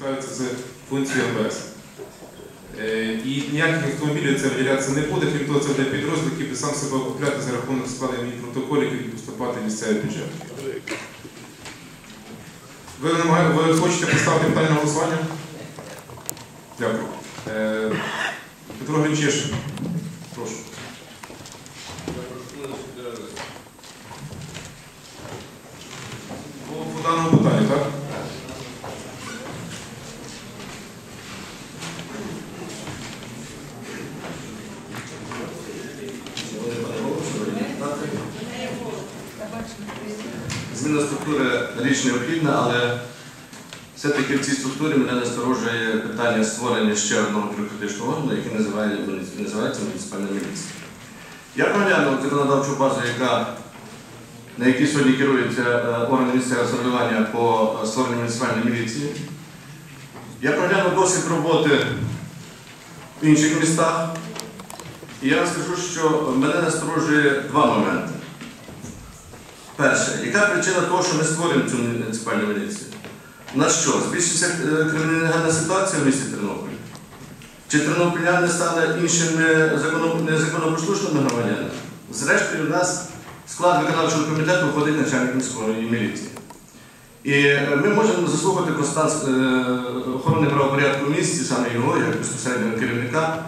справиться з функцією МВС. Е, І ніяких автомобілів це виділятися не буде, крім того, це буде підрозділ, який сам себе окупляти за рахунок складення протоколів, які поступати в місцевий бюджет. Ви, ви хочете поставити питання на голосування? Дякую. Е, Петро Гринчишин, прошу. По даному питанню, так? Зміна структури річ необхідна, але все-таки в цій структурі мене насторожує питання створення ще одного бюрократичного органу, який називається муніципальна міліція. Я проглянув законодавчу базу, на якій сьогодні керуються е, органи місцевого самоврядування по е, створенню муніципальної міліції. Я проглянув досвід роботи в інших містах. І я вам скажу, що мене насторожує два моменти. Перше, яка причина того, що ми створюємо цю муніципальну міліцію? У нас що, збільшиться е, кримінальна ситуація в місті Тернополі? Чи тернопільняни стали іншими законо- незаконопослушними громадянами? Зрештою, у нас склад виконавчого комітету входить начальник міської міліції. І е, ми можемо заслухати про е, охорони правопорядку в місті, саме його, як безпосереднього керівника,